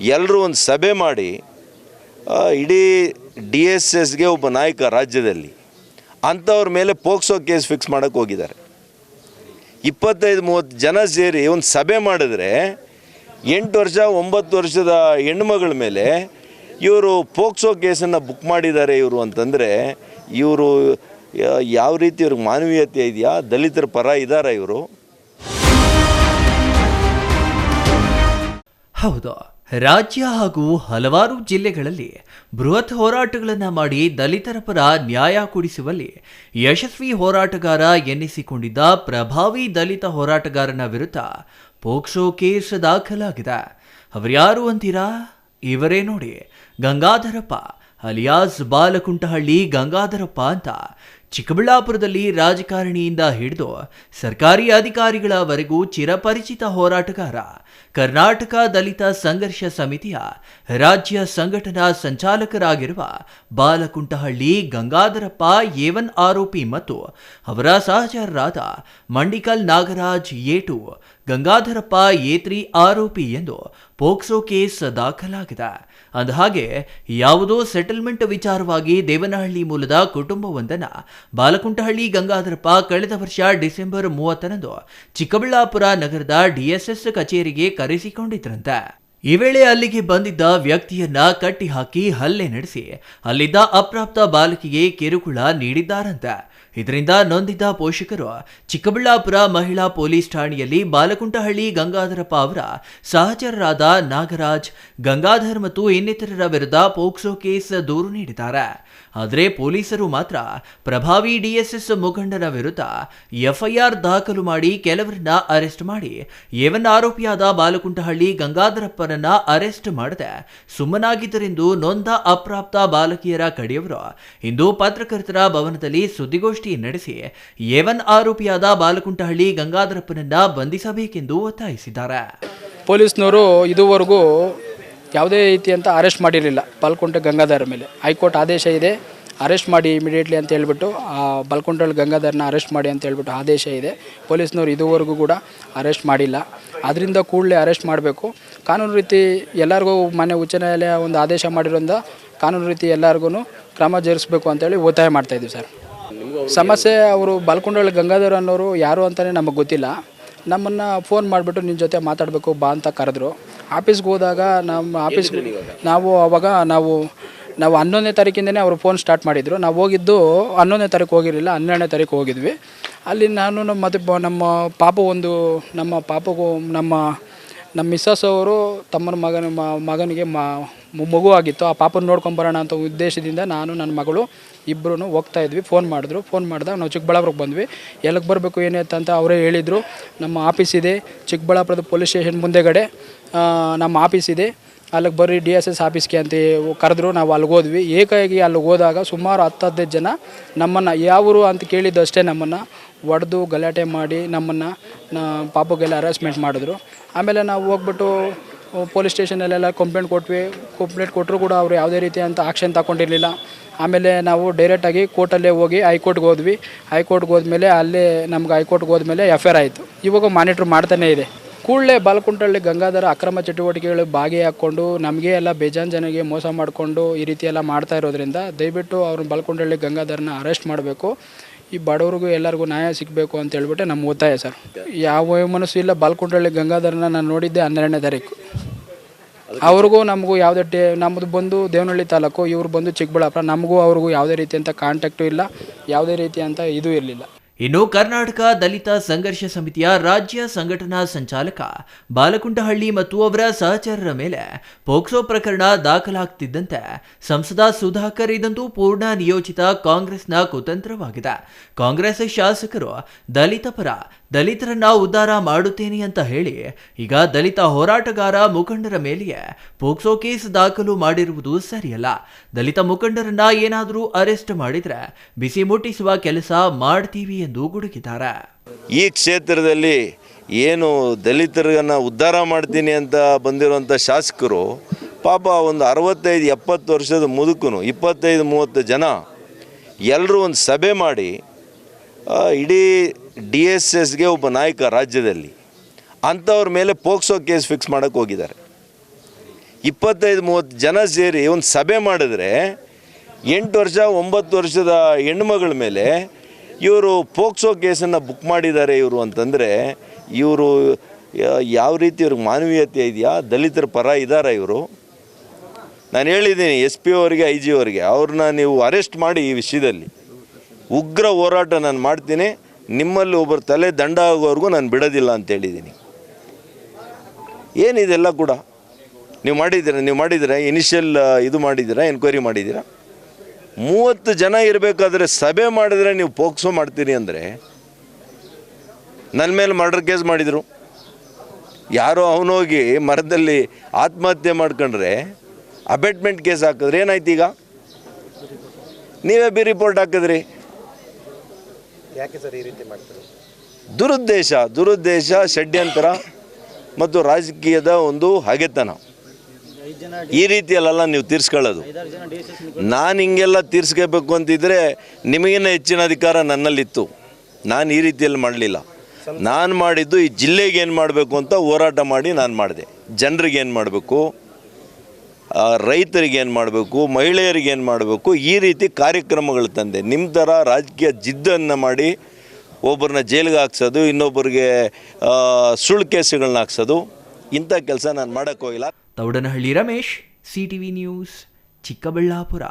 ಎಲ್ಲರೂ ಒಂದು ಸಭೆ ಮಾಡಿ ಇಡೀ ಡಿ ಎಸ್ ಎಸ್ಗೆ ಒಬ್ಬ ನಾಯಕ ರಾಜ್ಯದಲ್ಲಿ ಅಂಥವ್ರ ಮೇಲೆ ಪೋಕ್ಸೋ ಕೇಸ್ ಫಿಕ್ಸ್ ಮಾಡೋಕ್ಕೆ ಹೋಗಿದ್ದಾರೆ. ಇಪ್ಪತ್ತೈದು, ಮೂವತ್ತು ಜನ ಸೇರಿ ಒಂದು ಸಭೆ ಮಾಡಿದ್ರೆ, ಎಂಟು ವರ್ಷ, ಒಂಬತ್ತು ವರ್ಷದ ಹೆಣ್ಮಗಳ ಮೇಲೆ ಇವರು ಪೋಕ್ಸೋ ಕೇಸನ್ನು ಬುಕ್ ಮಾಡಿದ್ದಾರೆ ಇವರು ಅಂತಂದರೆ, ಇವರು ಯಾವ ರೀತಿ ಇವ್ರಿಗೆ ಮಾನವೀಯತೆ ಇದೆಯಾ, ದಲಿತರ ಪರ ಇದ್ದಾರಾ ಇವರು? ಹೌದು. ರಾಜ್ಯ ಹಾಗೂ ಹಲವಾರು ಜಿಲ್ಲೆಗಳಲ್ಲಿ ಬೃಹತ್ ಹೋರಾಟಗಳನ್ನು ಮಾಡಿ ದಲಿತರ ಪರ ನ್ಯಾಯ ಕೊಡಿಸುವಲ್ಲಿ ಯಶಸ್ವಿ ಹೋರಾಟಗಾರ ಎನ್ನಿಸಿಕೊಂಡಿದ್ದ ಪ್ರಭಾವಿ ದಲಿತ ಹೋರಾಟಗಾರನ ವಿರುದ್ಧ ಪೋಕ್ಸೋ ಕೇಸ್ ದಾಖಲಾಗಿದೆ. ಅವರ್ಯಾರು ಅಂತೀರಾ? ಇವರೇ ನೋಡಿ. ಗಂಗಾಧರಪ್ಪ, ಅಲಿಯಾಸ್ ಬಾಲಕುಂಟಹಳ್ಳಿ ಗಂಗಾಧರಪ್ಪ ಅಂತ ಚಿಕ್ಕಬಳ್ಳಾಪುರದಲ್ಲಿ ರಾಜಕಾರಣಿಯಿಂದ ಹಿಡಿದು ಸರ್ಕಾರಿ ಅಧಿಕಾರಿಗಳವರೆಗೂ ಚಿರಪರಿಚಿತ ಹೋರಾಟಗಾರ, ಕರ್ನಾಟಕ ದಲಿತ ಸಂಘರ್ಷ ಸಮಿತಿಯ ರಾಜ್ಯ ಸಂಘಟನಾ ಸಂಚಾಲಕರಾಗಿರುವ ಬಾಲಕುಂಟಹಳ್ಳಿ ಗಂಗಾಧರಪ್ಪ ಏವನ್ ಆರೋಪಿ ಮತ್ತು ಅವರ ಸಹಚರರಾದ ಮಂಡಿಕಲ್ ನಾಗರಾಜ್ ಏಟು ಗಂಗಾಧರಪ್ಪ ಏತ್ರಿ ಆರೋಪಿ ಎಂದು ಪೋಕ್ಸೋ ಕೇಸ್ ದಾಖಲಾಗಿದೆ. ಅಂದಹಾಗೆ, ಯಾವುದೋ ಸೆಟಲ್ಮೆಂಟ್ ವಿಚಾರವಾಗಿ ದೇವನಹಳ್ಳಿ ಮೂಲದ ಕುಟುಂಬವೊಂದನ್ನ ಬಾಲಕುಂಟಹಳ್ಳಿ ಗಂಗಾಧರಪ್ಪ ಕಳೆದ ವರ್ಷ ಡಿಸೆಂಬರ್ ಮೂವತ್ತರಂದು ಚಿಕ್ಕಬಳ್ಳಾಪುರ ನಗರದ ಡಿಎಸ್ಎಸ್ ಕಚೇರಿಗೆ ಕರೆಸಿಕೊಂಡಿದ್ರಂತೆ. ಈ ವೇಳೆ ಅಲ್ಲಿಗೆ ಬಂದಿದ್ದ ವ್ಯಕ್ತಿಯನ್ನ ಕಟ್ಟಿಹಾಕಿ ಹಲ್ಲೆ ನಡೆಸಿ ಅಲ್ಲಿದ್ದ ಅಪ್ರಾಪ್ತ ಬಾಲಕಿಗೆ ಕಿರುಕುಳ ನೀಡಿದ್ದಾರಂತ. ಇದರಿಂದ ನೊಂದಿದ್ದ ಪೋಷಕರು ಚಿಕ್ಕಬಳ್ಳಾಪುರ ಮಹಿಳಾ ಪೊಲೀಸ್ ಠಾಣೆಯಲ್ಲಿ ಬಾಲಕುಂಟಹಳ್ಳಿ ಗಂಗಾಧರಪ್ಪ ಅವರ ಸಹಚರರಾದ ನಾಗರಾಜ್, ಗಂಗಾಧರ್ ಮತ್ತು ಇನ್ನಿತರರ ವಿರುದ್ಧ ಪೋಕ್ಸೋ ಕೇಸ್ ದೂರು ನೀಡಿದ್ದಾರೆ. ಆದರೆ ಪೊಲೀಸರು ಮಾತ್ರ ಪ್ರಭಾವಿ ಡಿಎಸ್ಎಸ್ ಮುಖಂಡನ ವಿರುದ್ಧ ಎಫ್ಐಆರ್ ದಾಖಲು ಮಾಡಿ ಕೆಲವರನ್ನ ಅರೆಸ್ಟ್ ಮಾಡಿ. ಏವನ್ ಆರೋಪಿಯಾದ ಬಾಲಕುಂಟಹಳ್ಳಿ ಗಂಗಾಧರಪ್ಪನನ್ನ ಅರೆಸ್ಟ್ ಮಾಡದೆ ಸುಮ್ಮನಾಗಿದ್ದರೆಂದು ನೊಂದ ಅಪ್ರಾಪ್ತ ಬಾಲಕಿಯರ ಕಡೆಯವರು ಇಂದು ಪತ್ರಕರ್ತರ ಭವನದಲ್ಲಿ ಸುದ್ದಿಗೋಷ್ಠಿ ನಡೆಸಿ ಏವನ್ ಆರೋಪಿಯಾದ ಬಾಲಕುಂಟಹಳ್ಳಿ ಗಂಗಾಧರಪ್ಪನನ್ನ ಬಂಧಿಸಬೇಕೆಂದು ಒತ್ತಾಯಿಸಿದ್ದಾರೆ. ಪೊಲೀಸ್ನವರು ಇದುವರೆಗೂ ಯಾವುದೇ ರೀತಿ ಅಂತ ಅರೆಸ್ಟ್ ಮಾಡಿರಲಿಲ್ಲ. ಬಲ್ಕುಂಟೆ ಗಂಗಾಧರ ಮೇಲೆ. ಹೈಕೋರ್ಟ್ ಆದೇಶ ಇದೆ. ಅರೆಸ್ಟ್ ಮಾಡಿ ಇಮಿಡಿಯೇಟ್ಲಿ ಅಂತ ಹೇಳ್ಬಿಟ್ಟು, ಆ ಬಲ್ಕೊಂಡಲ್ಲಿ ಗಂಗಾಧರ್ನ ಅರೆಸ್ಟ್ ಮಾಡಿ ಅಂತ ಹೇಳ್ಬಿಟ್ಟು ಆದೇಶ ಇದೆ. ಪೊಲೀಸ್ನವ್ರು ಇದುವರೆಗೂ ಕೂಡ ಅರೆಸ್ಟ್ ಮಾಡಿಲ್ಲ. ಅದರಿಂದ ಕೂಡಲೇ ಅರೆಸ್ಟ್ ಮಾಡಬೇಕು. ಕಾನೂನು ರೀತಿ ಎಲ್ಲರಿಗೂ ಮನೆ ಉಚ್ಚ ನ್ಯಾಯಾಲಯ ಒಂದು ಆದೇಶ ಮಾಡಿರೋದ್ರಿಂದ ಕಾನೂನು ರೀತಿ ಎಲ್ಲರಿಗೂ ಕ್ರಮ ಜರುಗಿಸ್ಬೇಕು ಅಂತೇಳಿ ಒತ್ತಾಯ ಮಾಡ್ತಾಯಿದ್ದೀವಿ ಸರ್. ಸಮಸ್ಯೆ ಅವರು ಬಾಲ್ಕುಂಡಳ್ಳಿ ಗಂಗಾಧರ ಅನ್ನೋರು ಯಾರು ಅಂತಲೇ ನಮಗೆ ಗೊತ್ತಿಲ್ಲ. ನಮ್ಮನ್ನು ಫೋನ್ ಮಾಡಿಬಿಟ್ಟು ನಿನ್ನ ಜೊತೆ ಮಾತಾಡಬೇಕು ಬಾ ಅಂತ ಕರೆದ್ರು. ಆಫೀಸ್ಗೆ ಹೋದಾಗ ನಮ್ಮ ಆಫೀಸ್ ನಾವು ಅವಾಗ ನಾವು ನಾವು ಹನ್ನೊಂದನೇ ತಾರೀಕಿಂದನೇ ಅವರು ಫೋನ್ ಸ್ಟಾರ್ಟ್ ಮಾಡಿದರು. ನಾವು ಹೋಗಿದ್ದು ಹನ್ನೊಂದನೇ ತಾರೀಕು ಹೋಗಿರಲಿಲ್ಲ ಹನ್ನೆರಡನೇ ತಾರೀಕು ಹೋಗಿದ್ವಿ. ಅಲ್ಲಿ ನಾನು ನಮ್ಮ ಮತ್ತೆ ನಮ್ಮ ಪಾಪ ಒಂದು ನಮ್ಮ ಪಾಪಗೂ ನಮ್ಮ ನಮ್ಮ ಮಿಸ್ಸಸ್ ಅವರು ತಮ್ಮನ ಮಗನ ಮಗನಿಗೆ ಮಗು ಆಗಿತ್ತು. ಆ ಪಾಪನ ನೋಡ್ಕೊಂಬರೋಣ ಅಂತ ಉದ್ದೇಶದಿಂದ ನಾನು ನನ್ನ ಮಗಳು ಇಬ್ಬರೂ ಹೋಗ್ತಾ ಇದ್ವಿ ಫೋನ್ ಮಾಡಿದ್ರು. ಫೋನ್ ಮಾಡಿದಾಗ ನಾವು ಚಿಕ್ಕಬಳ್ಳಾಪುರಕ್ಕೆ ಬಂದ್ವಿ. ಎಲ್ಲಿಗೆ ಬರಬೇಕು ಏನೇತ ಅಂತ ಅವರೇ ಹೇಳಿದರು. ನಮ್ಮ ಆಫೀಸ್ ಇದೆ, ಚಿಕ್ಕಬಳ್ಳಾಪುರದ ಪೊಲೀಸ್ ಸ್ಟೇಷನ್ ಮುಂದೆಗಡೆ. ನಮ್ಮ ಆಫೀಸ್ ಇದೆ. ಅಲ್ಲಿಗೆ ಬರ್ರಿ ಡಿ ಎಸ್ ಎಸ್ ಆಫೀಸ್ಗೆ ಅಂತ ಕರೆದ್ರು. ನಾವು ಅಲ್ಲಿಗೆ ಹೋದ್ವಿ. ಏಕಾಏಕಿ ಅಲ್ಲಿಗೆ ಹೋದಾಗ ಸುಮಾರು ಹತ್ತು, ಹದಿನೈದು ಜನ ನಮ್ಮನ್ನು, ಯಾವರು ಅಂತ ಕೇಳಿದ್ದು ಅಷ್ಟೇ ನಮ್ಮನ್ನು, ಹೊಡೆದು ಗಲಾಟೆ ಮಾಡಿ ನಮ್ಮನ್ನು ಪಾಪಗೆಲ್ಲ ಹರಾಸ್ಮೆಂಟ್ ಮಾಡಿದ್ರು. ಆಮೇಲೆ ನಾವು ಹೋಗ್ಬಿಟ್ಟು ಪೊಲೀಸ್ ಸ್ಟೇಷನಲ್ಲೆಲ್ಲ ಕಂಪ್ಲೇಂಟ್ ಕೊಟ್ವಿ. ಕಂಪ್ಲೇಂಟ್ ಕೊಟ್ಟರು ಕೂಡ ಅವರು ಯಾವುದೇ ರೀತಿ ಅಂತ ಆಕ್ಷನ್ ತಗೊಂಡಿರಲಿಲ್ಲ. ಆಮೇಲೆ ನಾವು ಡೈರೆಕ್ಟಾಗಿ ಕೋರ್ಟಲ್ಲೇ ಹೋಗಿ ಹೈಕೋರ್ಟ್ಗೆ ಹೋದ್ವಿ. ಹೈಕೋರ್ಟ್ಗೆ ಹೋದ್ಮೇಲೆ ಅಲ್ಲಿ ನಮ್ಗೆ ಹೈಕೋರ್ಟ್ಗೆ ಹೋದ್ಮೇಲೆ ಎಫ್ ಐ ಆರ್ ಆಯಿತು. ಇವಾಗ ಮಾನಿಟ್ರ್ ಮಾಡ್ತಾನೇ ಇದೆ. ಕೂಡಲೇ ಬಾಲ್ಕುಂಟಳ್ಳಿ ಗಂಗಾಧರ ಅಕ್ರಮ ಚಟುವಟಿಕೆಗಳು ಭಾಗಿಯಾಕೊಂಡು ನಮಗೆ ಎಲ್ಲ ಬೇಜಾನ್ ಜನಗೆ ಮೋಸ ಮಾಡಿಕೊಂಡು ಈ ರೀತಿ ಎಲ್ಲ ಮಾಡ್ತಾ ಇರೋದ್ರಿಂದ ದಯವಿಟ್ಟು ಅವ್ರನ್ನ ಬಾಲ್ಕುಂಟಳ್ಳಿ ಗಂಗಾಧರನ ಅರೆಸ್ಟ್ ಮಾಡಬೇಕು. ಈ ಬಡವ್ರಿಗೂ ಎಲ್ಲರಿಗೂ ನ್ಯಾಯ ಸಿಗಬೇಕು ಅಂತ ಹೇಳ್ಬಿಟ್ಟು ನಮ್ಮ ಒತ್ತಾಯ ಸರ್. ಯಾವ ಮನಸ್ಸು ಇಲ್ಲ ಬಾಲ್ಕುಂಟಳ್ಳಿ ಗಂಗಾಧರನ ನಾನು ನೋಡಿದ್ದೆ ಹನ್ನೆರಡನೇ ತಾರೀಕು. ಅವ್ರಿಗೂ ನಮಗೂ ಯಾವುದೇ ಟೇ ನಮ್ಮದು ಬಂದು ದೇವನಹಳ್ಳಿ ತಾಲೂಕು, ಇವ್ರು ಬಂದು ಚಿಕ್ಕಬಳ್ಳಾಪುರ, ನಮಗೂ ಅವ್ರಿಗೂ ಯಾವುದೇ ರೀತಿಯಂಥ ಕಾಂಟ್ಯಾಕ್ಟು ಇಲ್ಲ, ಯಾವುದೇ ರೀತಿಯಂಥ ಇದು ಇರಲಿಲ್ಲ. ಇನ್ನು ಕರ್ನಾಟಕ ದಲಿತ ಸಂಘರ್ಷ ಸಮಿತಿಯ ರಾಜ್ಯ ಸಂಘಟನಾ ಸಂಚಾಲಕ ಬಾಲಕುಂಟಹಳ್ಳಿ ಮತ್ತು ಅವರ ಸಹಚರರ ಮೇಲೆ ಪೋಕ್ಸೋ ಪ್ರಕರಣ ದಾಖಲಾಗ್ತಿದ್ದಂತೆ ಸಂಸದ ಸುಧಾಕರ್ ಇದಂತೂ ಪೂರ್ಣ ನಿಯೋಜಿತ ಕಾಂಗ್ರೆಸ್ನ ಕುತಂತ್ರವಾಗಿದೆ. ಕಾಂಗ್ರೆಸ್ ಶಾಸಕರು ದಲಿತ ಪರ ದಲಿತರನ್ನ ಉದ್ಧಾರ ಮಾಡುತ್ತೇನೆ ಅಂತ ಹೇಳಿ, ಈಗ ದಲಿತ ಹೋರಾಟಗಾರ ಮುಖಂಡರ ಮೇಲೆಯೇ ಪೋಕ್ಸೋ ಕೇಸ್ ದಾಖಲು ಮಾಡಿರುವುದು ಸರಿಯಲ್ಲ. ದಲಿತ ಮುಖಂಡರನ್ನ ಏನಾದರೂ ಅರೆಸ್ಟ್ ಮಾಡಿದ್ರೆ ಬಿಸಿ ಮುಟ್ಟಿಸುವ ಕೆಲಸ ಮಾಡ್ತೀವಿ ಎಂದು ಗುಡುಗಿದ್ದಾರೆ. ಈ ಕ್ಷೇತ್ರದಲ್ಲಿ ಏನು ದಲಿತರನ್ನ ಉದ್ಧಾರ ಮಾಡ್ತೀನಿ ಅಂತ ಬಂದಿರುವಂಥ ಶಾಸಕರು, ಪಾಪ ಒಂದು ಅರವತ್ತೈದು, ಎಪ್ಪತ್ತು ವರ್ಷದ ಮುದುಕನು, ಇಪ್ಪತ್ತೈದು, ಮೂವತ್ತು ಜನ ಎಲ್ಲರೂ ಒಂದು ಸಭೆ ಮಾಡಿ ಇಡೀ ಡಿ ಎಸ್ ಎಸ್ಗೆ ಒಬ್ಬ ನಾಯಕ ರಾಜ್ಯದಲ್ಲಿ ಅಂಥವ್ರ ಮೇಲೆ ಪೋಕ್ಸೋ ಕೇಸ್ ಫಿಕ್ಸ್ ಮಾಡೋಕ್ಕೆ ಹೋಗಿದ್ದಾರೆ. ಇಪ್ಪತ್ತೈದು, ಮೂವತ್ತು ಜನ ಸೇರಿ ಒಂದು ಸಭೆ ಮಾಡಿದ್ರೆ ಎಂಟು ವರ್ಷ, ಒಂಬತ್ತು ವರ್ಷದ ಹೆಣ್ಮಗಳ ಮೇಲೆ ಇವರು ಪೋಕ್ಸೋ ಕೇಸನ್ನು ಬುಕ್ ಮಾಡಿದ್ದಾರೆ ಇವರು ಅಂತಂದರೆ ಇವರು ಯಾವ ರೀತಿ ಇವ್ರಿಗೆ ಮಾನವೀಯತೆ ಇದೆಯಾ, ದಲಿತರ ಪರ ಇದ್ದಾರಾ ಇವರು? ನಾನು ಹೇಳಿದ್ದೀನಿ, ಎಸ್ ಪಿ ಅವರಿಗೆ, ಐ ಜಿ ಅವರಿಗೆ, ಅವ್ರನ್ನ ನೀವು ಅರೆಸ್ಟ್ ಮಾಡಿ ಈ ವಿಷಯದಲ್ಲಿ. ಉಗ್ರ ಹೋರಾಟ ನಾನು ಮಾಡ್ತೀನಿ ನಿಮ್ಮಲ್ಲಿ ಒಬ್ಬರು ತಲೆ ದಂಡ ಆಗೋವರೆಗೂ ನಾನು ಬಿಡೋದಿಲ್ಲ ಅಂತ ಹೇಳಿದ್ದೀನಿ. ಏನಿದೆಲ್ಲ ಕೂಡ? ನೀವು ಮಾಡಿದ್ದೀರಾ? ನೀವು ಮಾಡಿದ್ದೀರಾ? ಇನಿಷಿಯಲ್ ಇದು ಮಾಡಿದ್ದೀರಾ? ಎನ್ಕ್ವೈರಿ ಮಾಡಿದ್ದೀರಾ? ಮೂವತ್ತು ಜನ ಇರಬೇಕಾದ್ರೆ ಸಭೆ ಮಾಡಿದರೆ ನೀವು ಪೋಕ್ಸೋ ಮಾಡ್ತೀರಿ ಅಂದರೆ ನನ್ನ ಮೇಲೆ ಮರ್ಡರ್ ಕೇಸ್ ಮಾಡಿದರು. ಯಾರೋ ಅವನೋಗಿ ಮರದಲ್ಲಿ ಆತ್ಮಹತ್ಯೆ ಮಾಡ್ಕೊಂಡ್ರೆ ಅಬೆಟ್ಮೆಂಟ್ ಕೇಸ್ ಹಾಕಿದ್ರೆ ಏನಾಯ್ತು ಈಗ ನೀವೇ ಬಿ ರಿಪೋರ್ಟ್ ಹಾಕಿದ್ರಿ. ಯಾಕೆ ಈ ರೀತಿ ಮಾಡ್ತಾರೆ? ದುರುದ್ದೇಶ ದುರುದ್ದೇಶ, ಷಡ್ಯಂತರ ಮತ್ತು ರಾಜಕೀಯದ ಒಂದು ಹಗೆತನ. ಈ ರೀತಿಯಲ್ಲೆಲ್ಲ ನೀವು ತೀರ್ಸ್ಕೊಳ್ಳೋದು. ನಾನು ಹಿಂಗೆಲ್ಲ ತೀರ್ಸ್ಕೋಬೇಕು ಅಂತಿದ್ರೆ ನಿಮಗಿನ ಹೆಚ್ಚಿನ ಅಧಿಕಾರ ನನ್ನಲ್ಲಿತ್ತು. ನಾನು ಈ ರೀತಿಯಲ್ಲಿ ಮಾಡಲಿಲ್ಲ. ನಾನು ಮಾಡಿದ್ದು ಈ ಜಿಲ್ಲೆಗೆ ಏನು ಮಾಡಬೇಕು ಅಂತ ಹೋರಾಟ ಮಾಡಿ ನಾನು ಮಾಡಿದೆ. ಜನರಿಗೆ ಏನು ಮಾಡಬೇಕು? ರೈತರಿಗೆ ಏನು ಮಾಡಬೇಕು, ಮಹಿಳೆಯರಿಗೆ ಏನು ಮಾಡಬೇಕು, ಈ ರೀತಿ ಕಾರ್ಯಕ್ರಮಗಳು ತಂದೆ. ನಿಮ್ಮ ಥರ ರಾಜಕೀಯ ಜಿದ್ದನ್ನು ಮಾಡಿ ಒಬ್ಬರನ್ನ ಜೈಲಿಗೆ ಹಾಕ್ಸೋದು, ಇನ್ನೊಬ್ಬರಿಗೆ ಸುಳ್ಳು ಕೇಸುಗಳನ್ನ ಹಾಕ್ಸೋದು, ಇಂಥ ಕೆಲಸ ನಾನು ಮಾಡೋಕ್ಕೋಗಿಲ್ಲ ತೌಡನಹಳ್ಳಿ ರಮೇಶ್ ಸಿಟಿವಿ ನ್ಯೂಸ್, ಚಿಕ್ಕಬಳ್ಳಾಪುರ.